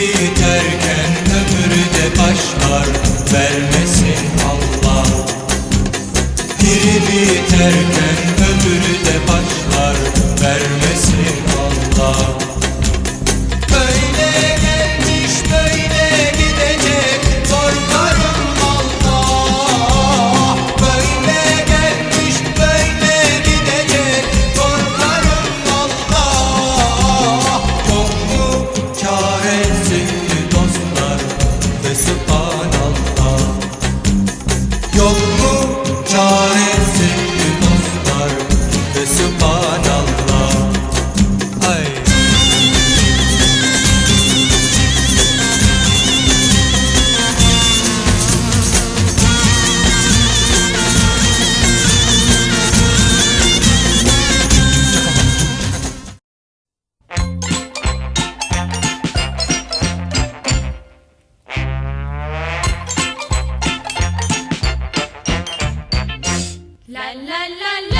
biterken öbürü de başlar Vermesin Allah. Biri biterken öbürü de başlar La la la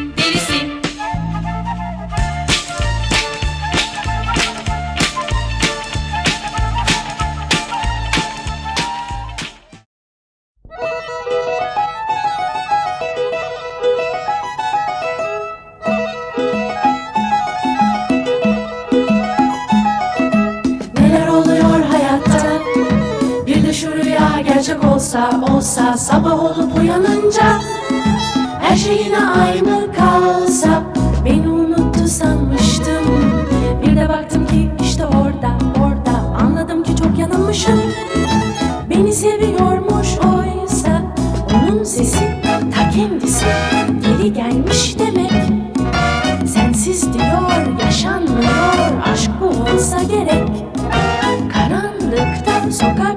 gerçek olsa Sabah olup uyanınca Her şey yine aynı kalsa Beni unuttu sanmıştım. Bir de baktım ki işte orada orada. Anladım ki çok yanılmışım. Beni seviyormuş oysa Onun sesi ta kendisi. Geri gelmiş demek Sensiz diyor yaşanmıyor. Aşk bu olsa gerek. Karanlıkta sokaklarda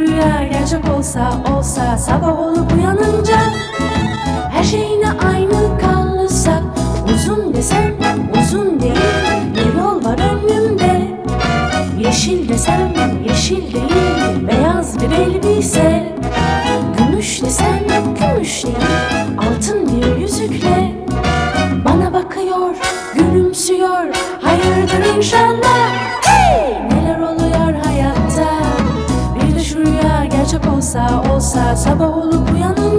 rüya gerçek olsa olsa Sabah olup uyanınca Her şey yine aynı kalsa Uzun desem uzun değil Bir yol var önümde. Yeşil desem yeşil değil Beyaz bir elbise. Gümüş desem gümüş değil Altın bir yüzükle. Bana bakıyor gülümsüyor Hayırdır inşallah olsa sabah olup uyanınca